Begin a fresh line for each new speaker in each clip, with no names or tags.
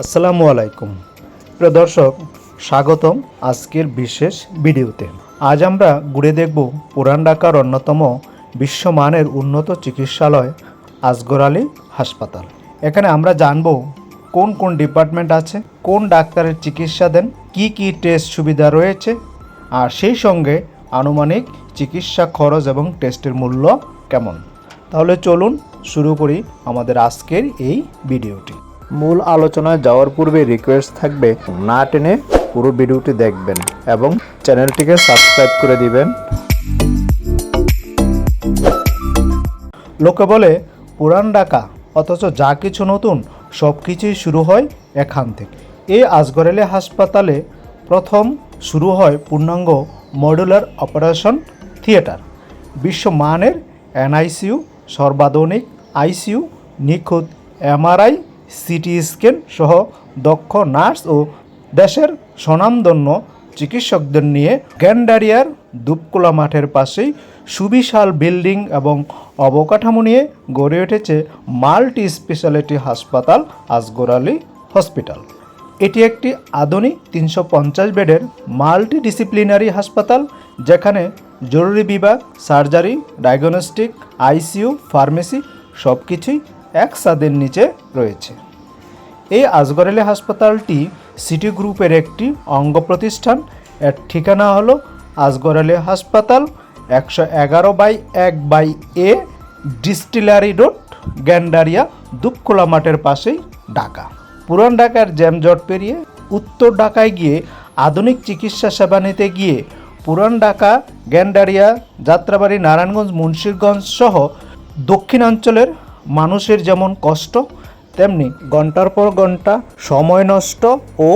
আসসালামু আলাইকুম। প্রিয় দর্শক, স্বাগতম আজকের বিশেষ ভিডিওতে। আজ আমরা ঘুরে দেখব পুরান ঢাকার অন্যতম বিশ্বমানের উন্নত চিকিৎসালয়, আসগর আলী হাসপাতাল। এখানে আমরা জানব কোন কোন ডিপার্টমেন্ট আছে, কোন ডাক্তারের চিকিৎসা দেন, কি কি টেস্ট সুবিধা রয়েছে, আর সেই সঙ্গে আনুমানিক চিকিৎসা খরচ এবং টেস্টের মূল্য কেমন। তাহলে চলুন শুরু করি আমাদের আজকের এই ভিডিওটি। মূল আলোচনায় যাওয়ার পূর্বে রিকোয়েস্ট থাকবে, না টেনে পুরো ভিডিওটি দেখবেন এবং চ্যানেলটিকে সাবস্ক্রাইব করে দিবেন। লোকে বলে, পুরান ডাকা অথচ যা কিছু নতুন, সব কিছুই শুরু হয় এখান থেকে। এই আজগরেলে হাসপাতালে প্রথম শুরু হয় পূর্ণাঙ্গ মডুলার অপারেশন থিয়েটার বিশ্বমানের এনআইসিইউ সর্বাধুনিক আইসিইউ নিখুঁত এমআরআই সিটি স্ক্যান সহ দক্ষ নার্স ও দেশের স্বনামধন্য চিকিৎসকদের নিয়ে গ্যান্ডারিয়ার দুপকুলা মাঠের পাশেই সুবিশাল বিল্ডিং এবং অবকাঠামো নিয়ে গড়ে উঠেছে মাল্টি স্পেশালিটি হাসপাতাল আসগর আলী হসপিটাল। এটি একটি আধুনিক তিনশো পঞ্চাশ বেডের মাল্টি ডিসিপ্লিনারি হাসপাতাল যেখানে জরুরি বিভাগ, সার্জারি, ডায়াগনস্টিক, আইসিইউ, ফার্মেসি সব কিছুই এক ছাদের নিচে রয়েছে। এই আজগরেলে হাসপাতালটি সিটি গ্রুপের একটি অঙ্গ প্রতিষ্ঠান। এর ঠিকানা হলো আজগরালে হাসপাতাল একশো এগারো বাই এক by A distillery road, Gandaria, Dupkhola মাঠের পাশেই ঢাকা। পুরান ঢাকার জ্যামজট পেরিয়ে উত্তর ঢাকায় গিয়ে আধুনিক চিকিৎসা সেবা নিতে গিয়ে পুরান ঢাকা, গ্যান্ডারিয়া, যাত্রাবাড়ি, নারায়ণগঞ্জ মুন্সিরগঞ্জ সহ দক্ষিণাঞ্চলের মানুষের যেমন কষ্ট তেমনি ঘণ্টার পর ঘণ্টা সময় নষ্ট ও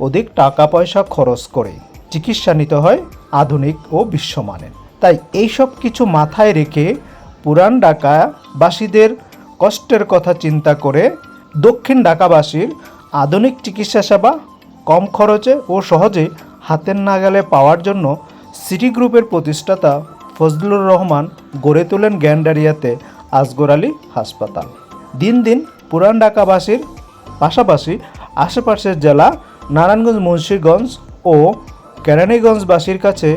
অধিক টাকা পয়সা খরচ করে চিকিৎসা নিতে হয় আধুনিক ও বিশ্বমানের। তাই এইসব কিছু মাথায় রেখে পুরান ঢাকাবাসীদের কষ্টের কথা চিন্তা করে দক্ষিণ ঢাকাবাসীর আধুনিক চিকিৎসা সেবা কম খরচে ও সহজে হাতের নাগালে পাওয়ার জন্য সিটি গ্রুপের প্রতিষ্ঠাতা ফজলুর রহমান গড়ে তোলেন গ্যান্ডারিয়াতে আসগর আলী হাসপাতাল। দিন দিন পুরান ঢাকাবাসীর পাশাপাশি আশেপাশের জেলা নারায়ণগঞ্জ, মুন্সিগঞ্জ ও কেরানীগঞ্জবাসীর কাছে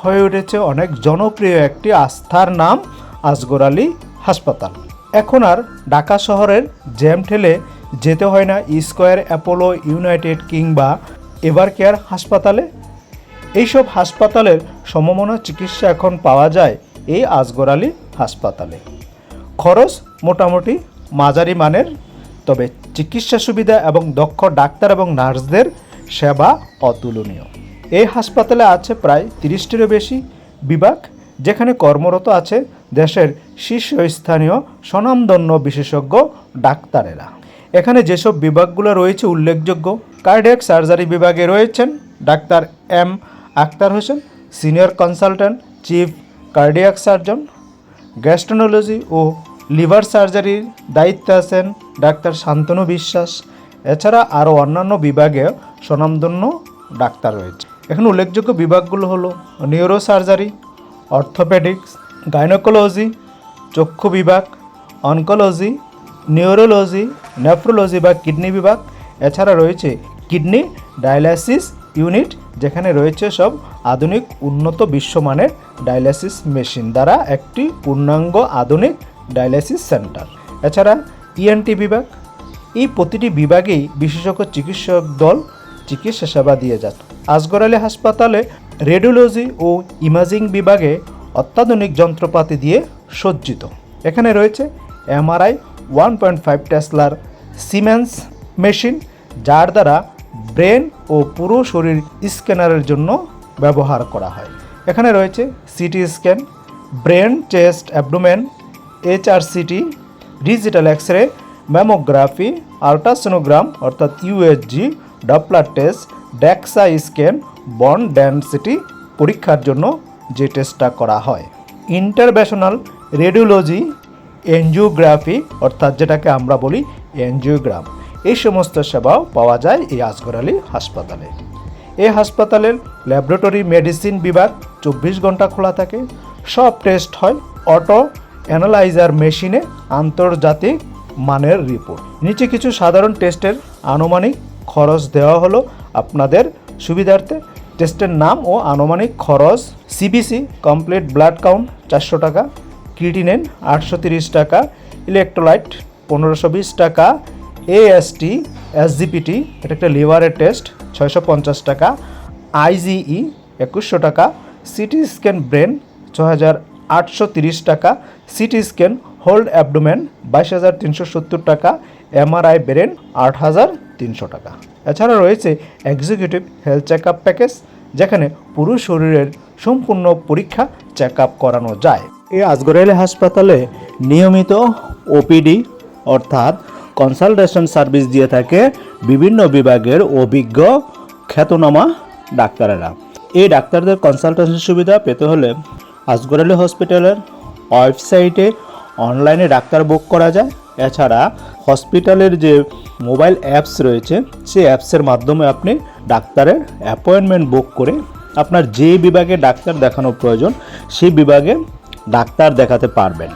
হয়ে উঠেছে অনেক জনপ্রিয় একটি আস্থার নাম আসগর আলী হাসপাতাল। এখন আর ঢাকা শহরের জ্যাম ঠেলে যেতে হয় না স্কোয়ার, অ্যাপোলো, ইউনাইটেড কিংবা এভার কেয়ার হাসপাতালে। এইসব হাসপাতালের সমমনা চিকিৎসা এখন পাওয়া যায় এই আসগর আলী হাসপাতালে। খরচ মোটামুটি মাঝারি মানের, তবে চিকিৎসা সুবিধা এবং দক্ষ ডাক্তার এবং নার্সদের সেবা অতুলনীয়। এই হাসপাতালে আছে প্রায় তিরিশটিরও বেশি বিভাগ, যেখানে কর্মরত আছে দেশের শীর্ষস্থানীয় স্বনামধন্য বিশেষজ্ঞ ডাক্তারেরা। এখানে যেসব বিভাগগুলো রয়েছে উল্লেখযোগ্য, কার্ডিয়াক সার্জারি বিভাগে রয়েছেন doctor M Akter Hossain, senior consultant, chief cardiac surgeon, gastroenterology ও লিভার সার্জারির দায়িত্বে আছেন ডাক্তার শান্তনু বিশ্বাস। এছাড়া আরও অন্যান্য বিভাগে স্বনামধন্য ডাক্তার রয়েছে। এখানে উল্লেখযোগ্য বিভাগগুলো হলো নিউরো সার্জারি অর্থোপেডিক্স, গাইনোকোলজি, চক্ষু বিভাগ, অনকোলজি, নিউরোলজি, নেফ্রোলজি বা কিডনি বিভাগ। এছাড়া রয়েছে কিডনি ডায়ালাইসিস ইউনিট, যেখানে রয়েছে সব আধুনিক উন্নত বিশ্বমানের ডায়ালাইসিস মেশিন দ্বারা একটি পূর্ণাঙ্গ আধুনিক ডায়ালাইসিস সেন্টার। এছাড়া ইএনটি বিভাগ, এই প্রতিটি বিভাগেই বিশেষজ্ঞ চিকিৎসক দল চিকিৎসা সেবা দিয়ে যাচ্ছে আসগর আলী হাসপাতালে রেডিওলজি ও ইমাজিং বিভাগে অত্যাধুনিক যন্ত্রপাতি দিয়ে সজ্জিত। এখানে রয়েছে এমআরআই, ওয়ান পয়েন্ট ফাইভ টেসলার সিমেন্স মেশিন, যার দ্বারা ব্রেন ও পুরো শরীর স্ক্যানারের জন্য ব্যবহার করা হয়। এখানে রয়েছে CT scan, brain chest abdomen HRCT digital X ray mammography ultrasonogram অর্থাৎ USG Doppler test DEXA scan bone density পরীক্ষার জন্য যে টেস্টটা করা হয়। ইন্টারভেশনাল রেডিওলজি এনজিওগ্রাফি অর্থাৎ যেটাকে আমরা বলি এনজিওগ্রাম এই সমস্ত সেবাও পাওয়া যায় এই আসগর আলী হাসপাতালে। এই হাসপাতালের ল্যাবরেটরি মেডিসিন বিভাগ চব্বিশ ঘণ্টা খোলা থাকে। সব টেস্ট হয় অটো অ্যানালাইজার মেশিনে আন্তর্জাতিক মানের রিপোর্ট। নিচে কিছু সাধারণ টেস্টের আনুমানিক খরচ দেওয়া হলো আপনাদের সুবিধার্থে। টেস্টের নাম ও আনুমানিক খরচ সিবিসি কমপ্লিট ব্লাড কাউন্ট চারশো টাকা ক্রিটিনেন আটশো তিরিশ টাকা ইলেকট্রোলাইট পনেরোশো বিশ টাকা এএসটি এসজিপিটি এটা একটা লিভারের টেস্ট, ছয়শো পঞ্চাশ টাকা আইজিই একুশশো টাকা সিটি স্ক্যান ব্রেন ছ হাজার আটশো টাকা, সিটি স্ক্যান, হোল্ড অ্যাবডোমেন বাইশ হাজার তিনশো সত্তর টাকা, এমআরআই ব্রেন আট হাজার তিনশো টাকা। এছাড়া রয়েছে executive health check up package যেখানে পুরো শরীরের সম্পূর্ণ পরীক্ষা চেক আপ করানো যায়। এই আজগরাইলে হাসপাতালে নিয়মিত ওপিডি অর্থাৎ কনসালটেশন সার্ভিস দিয়ে থাকে বিভিন্ন বিভাগের অভিজ্ঞ খ্যাতনামা ডাক্তারেরা। এই ডাক্তারদের কনসালটেশন সুবিধা পেতে হলে আজগরাইলে হসপিটালের ওয়েবসাইটে অনলাইনে ডাক্তার বুক করা যায়। এছাড়া হসপিটালের যে মোবাইল অ্যাপস রয়েছে, সেই অ্যাপসের মাধ্যমে আপনি ডাক্তারের অ্যাপয়েন্টমেন্ট বুক করে আপনার যে বিভাগে ডাক্তার দেখানো প্রয়োজন, সেই বিভাগে ডাক্তার দেখাতে পারবেন।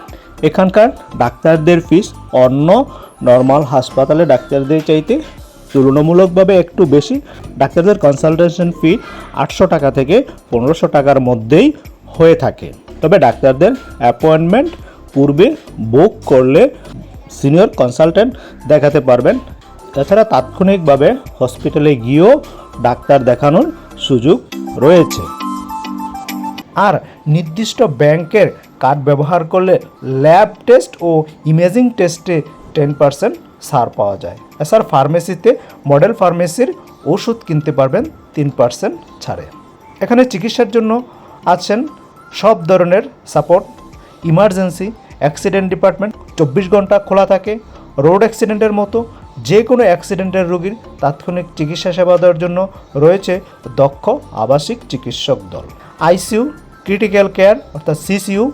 এখানকার ডাক্তারদের ফিস অন্য নর্মাল হাসপাতালে ডাক্তারদের চাইতে তুলনামূলকভাবে একটু বেশি। ডাক্তারদের কনসালটেশন ফি আটশো টাকা থেকে পনেরোশো টাকার মধ্যেই হয়ে থাকে। তবে ডাক্তারদের অ্যাপয়েন্টমেন্ট পূর্বে বুক করলে সিনিয়র কনসালটেন্ট দেখাতে পারবেন। তাছাড়া তাৎক্ষণিকভাবে হসপিটালে গিয়েও ডাক্তার দেখানোর সুযোগ রয়েছে। আর নির্দিষ্ট ব্যাংকের কার্ড ব্যবহার করলে ল্যাব টেস্ট ও ইমেজিং টেস্টে টেন পার্সেন্ট ছাড় পাওয়া যায়। এছাড়া ফার্মেসিতে মডেল ফার্মেসির ওষুধ কিনতে পারবেন, তিন পার্সেন্ট ছাড়ে। এখানে চিকিৎসার জন্য আছেন সব ধরনের সাপোর্ট ইমার্জেন্সি অ্যাক্সিডেন্ট ডিপার্টমেন্ট চব্বিশ ঘণ্টা খোলা থাকে। রোড অ্যাক্সিডেন্টের মতো যে কোনো অ্যাক্সিডেন্টের রোগীর তাৎক্ষণিক চিকিৎসা সেবা দেওয়ার জন্য রয়েছে দক্ষ আবাসিক চিকিৎসক দল। আইসিইউ ক্রিটিক্যাল কেয়ার অর্থাৎ সিসিইউ,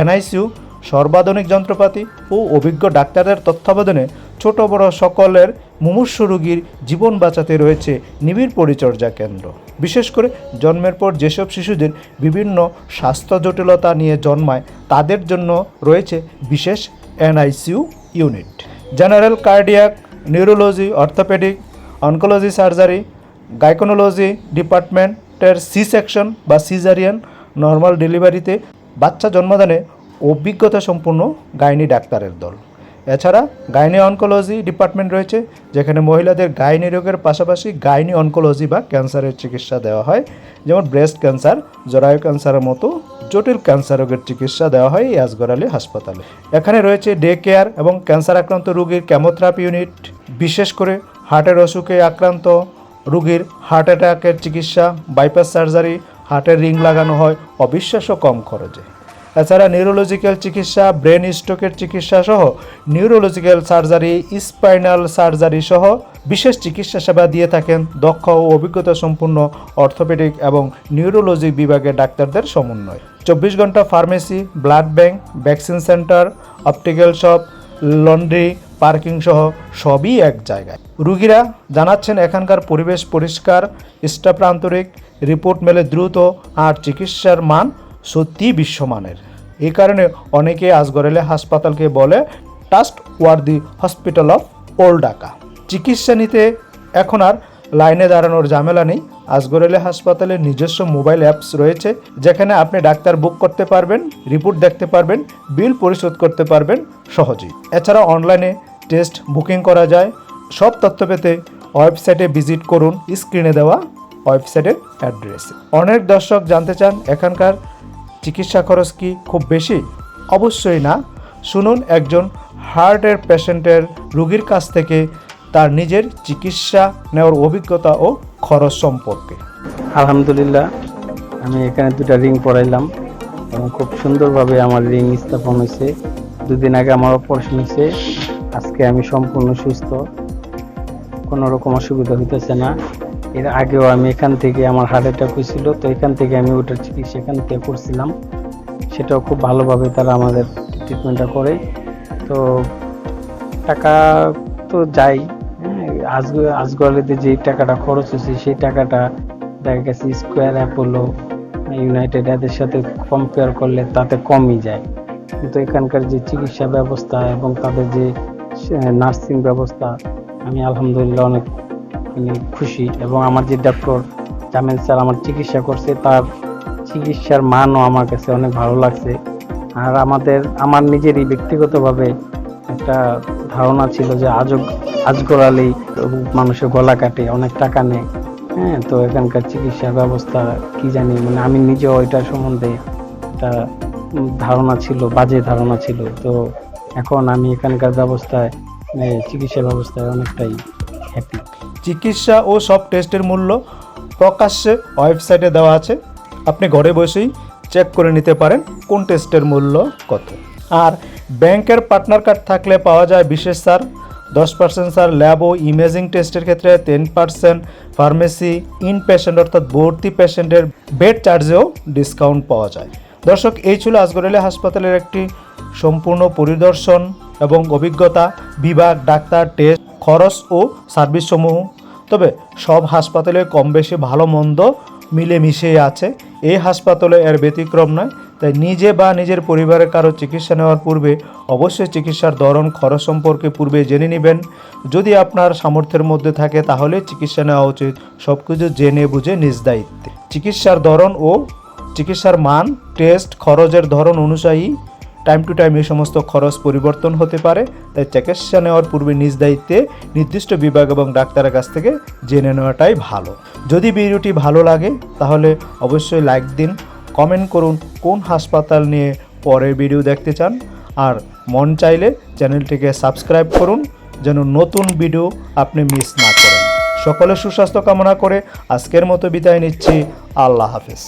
এনআইসিইউ, সর্বাধুনিক যন্ত্রপাতি ও অভিজ্ঞ ডাক্তারদের তত্ত্বাবধানে ছোট বড় সকলের মুমূর্ষ রোগীর জীবন বাঁচাতে রয়েছে নিবিড় পরিচর্যা কেন্দ্র। বিশেষ করে জন্মের পর যেসব শিশুদের বিভিন্ন স্বাস্থ্য জটিলতা নিয়ে জন্মায়, তাদের জন্য রয়েছে বিশেষ NICU unit. General cardiac neurology orthopaedic oncology surgery gynaecology ডিপার্টমেন্টের সি সেকশন বা সিজারিয়ান নর্মাল ডেলিভারিতে বাচ্চা জন্মদানে অভিজ্ঞতা সম্পন্ন গাইনি ডাক্তারের দল। এছাড়া গাইনি অনকোলজি ডিপার্টমেন্ট রয়েছে, যেখানে মহিলাদের গাইনি রোগের পাশাপাশি গাইনি অনকোলজি বা ক্যান্সারের চিকিৎসা দেওয়া হয়। যেমন ব্রেস্ট ক্যান্সার জরায়ু ক্যান্সারের মতো জটিল ক্যান্সার রোগের চিকিৎসা দেওয়া হয় আলী হাসপাতালে। এখানে রয়েছে ডে কেয়ার এবং ক্যান্সার আক্রান্ত রোগীর কেমোথেরাপি ইউনিট বিশেষ করে হার্টের অসুখে আক্রান্ত রোগীর হার্ট অ্যাটাকের চিকিৎসা বাইপাস সার্জারি হার্টের রিং লাগানো হয়। অবিশ্বাস্য কম খরচে। এছাড়া নিউরোলজিক্যাল চিকিৎসা ব্রেন স্ট্রোকের চিকিৎসা সহ নিউরোলজিক্যাল সার্জারি স্পাইনাল সার্জারি সহ বিশেষ চিকিৎসা সেবা দিয়ে থাকেন দক্ষ ও অভিজ্ঞতা সম্পন্ন অর্থোপেডিক এবং নিউরোলজি বিভাগের ডাক্তারদের সমন্বয়। চব্বিশ ঘণ্টা pharmacy blood bank vaccine centre optical shop laundry parking সহ সবই এক জায়গায়। রুগীরা জানাচ্ছেন এখানকার পরিবেশ পরিষ্কার স্টাফ আন্তরিক, রিপোর্ট মেলে দ্রুত, আর চিকিৎসার মান সত্যিই বিশ্বমানের। এই কারণে অনেকে আজগরেলে হাসপাতালকে বলে trustworthy hospital of old Dhaka চিকিৎসা নিতে এখন আর লাইনে দাঁড়ানোর ঝামেলা নেই। আজগরেলে হাসপাতালে নিজস্ব মোবাইল অ্যাপস রয়েছে, যেখানে আপনি ডাক্তার বুক করতে পারবেন, রিপোর্ট দেখতে পারবেন, বিল পরিশোধ করতে পারবেন সহজেই। এছাড়া অনলাইনে টেস্ট বুকিং করা যায়। সব তথ্য পেতে ওয়েবসাইটে ভিজিট করুন, স্ক্রিনে দেওয়া ওয়েবসাইটের অ্যাড্রেস। অনেক দর্শক জানতে চান এখানকার চিকিৎসা খরচ কি খুব বেশি? অবশ্যই না। শুনুন একজন হার্টের পেশেন্টের রোগীর কাছ থেকে তার নিজের চিকিৎসা নেওয়ার অভিজ্ঞতা ও খরচ সম্পর্কে।
আলহামদুলিল্লাহ, আমি এখানে দুটা রিং পড়াইলাম এবং খুব সুন্দরভাবে আমার রিং স্থাপন হয়েছে। দুদিন আগে আমার অপারেশন হয়েছে। আজকে আমি সম্পূর্ণ সুস্থ। কোনো রকম অসুবিধা হইতেছে না। এর আগেও আমি এখান থেকে আমার হার্ট অ্যাটাক হয়েছিল, তো এখান থেকে আমি ওটার চিকিৎসা এখান থেকে করছিলাম। সেটাও খুব ভালোভাবে তারা আমাদের ট্রিটমেন্টটা করে। তো টাকা তো যাই আজকে আজগলেতে যে টাকাটা খরচ হয়েছে, সেই টাকাটা দেখা গেছে স্কোয়ার অ্যাপোলো ইউনাইটেড এদের সাথে কম্পেয়ার করলে তাতে কমই যায়। কিন্তু এখানকার যে চিকিৎসা ব্যবস্থা এবং তাদের যে নার্সিং ব্যবস্থা, আমি আলহামদুলিল্লাহ অনেক মানে খুশি এবং আমার যে ডক্টর জামিল স্যার আমার চিকিৎসা করছে, তার চিকিৎসার মানও আমার কাছে অনেক ভালো লাগছে। আর আমাদের, আমার নিজেরই ব্যক্তিগতভাবে একটা ধারণা ছিল যে আজব আজগর আলী মানুষের গলা কাটে, অনেক টাকা নেয়। হ্যাঁ তো এখানকার চিকিৎসা ব্যবস্থা কি জানি মানে আমি নিজেও এটা সম্বন্ধে একটা ধারণা ছিল, বাজে ধারণা ছিল। তো এখন আমি এখানকার ব্যবস্থায় চিকিৎসা ব্যবস্থায় অনেকটাই হ্যাপি
চিকিৎসা ও সব টেস্টের মূল্য প্রকাশ্যে ওয়েবসাইটে দেওয়া আছে। আপনি ঘরে বসেই চেক করে নিতে পারেন কোন টেস্টের মূল্য কত। আর ব্যাংকের পার্টনার কার্ড থাকলে পাওয়া যায় বিশেষ স্যার দশ পার্সেন্ট স্যার ল্যাব ও ইমেজিং টেস্টের ক্ষেত্রে ten percent pharmacy inpatient অর্থাৎ ভর্তি পেশেন্টের বেড চার্জেও ডিসকাউন্ট পাওয়া যায়। দর্শক, এই ছিল আজগর হাসপাতালের একটি সম্পূর্ণ পরিদর্শন এবং অভিজ্ঞতা, বিভাগ, ডাক্তার টেস্ট খরচ ও সার্ভিস সমূহ তবে সব হাসপাতালে কম বেশি ভালো মন্দ মিলেমিশেই আছে। এই হাসপাতালে এর ব্যতিক্রম নয়, তাই নিজে বা নিজের পরিবারের কারও চিকিৎসা নেওয়ার পূর্বে অবশ্যই চিকিৎসার ধরন, খরচ সম্পর্কে পূর্বে জেনে নেবেন। যদি আপনার সামর্থ্যের মধ্যে থাকে, তাহলে চিকিৎসা নেওয়া উচিত। সব কিছু জেনে বুঝে নিজ দায়িত্বে। চিকিৎসার ধরন ও চিকিৎসার মান, টেস্ট, খরচের ধরন অনুযায়ী টাইম টু টাইম এই সমস্ত খরচ পরিবর্তন হতে পারে, তাই চিকিৎসা নেওয়ার পূর্বে নিজ দায়িত্বে নির্দিষ্ট বিভাগ এবং ডাক্তারের কাছ থেকে জেনে নেওয়াটাই ভালো। যদি ভিডিওটি ভালো লাগে, তাহলে অবশ্যই লাইক দিন কমেন্ট করুন কোন হাসপাতাল নিয়ে পরের ভিডিও দেখতে চান, আর মন চাইলে চ্যানেলটিকে সাবস্ক্রাইব করুন, যেন নতুন ভিডিও আপনি মিস না করেন। সকলের সুস্বাস্থ্য কামনা করে আজকের মতো বিদায় নিচ্ছি। আল্লাহ হাফিজ।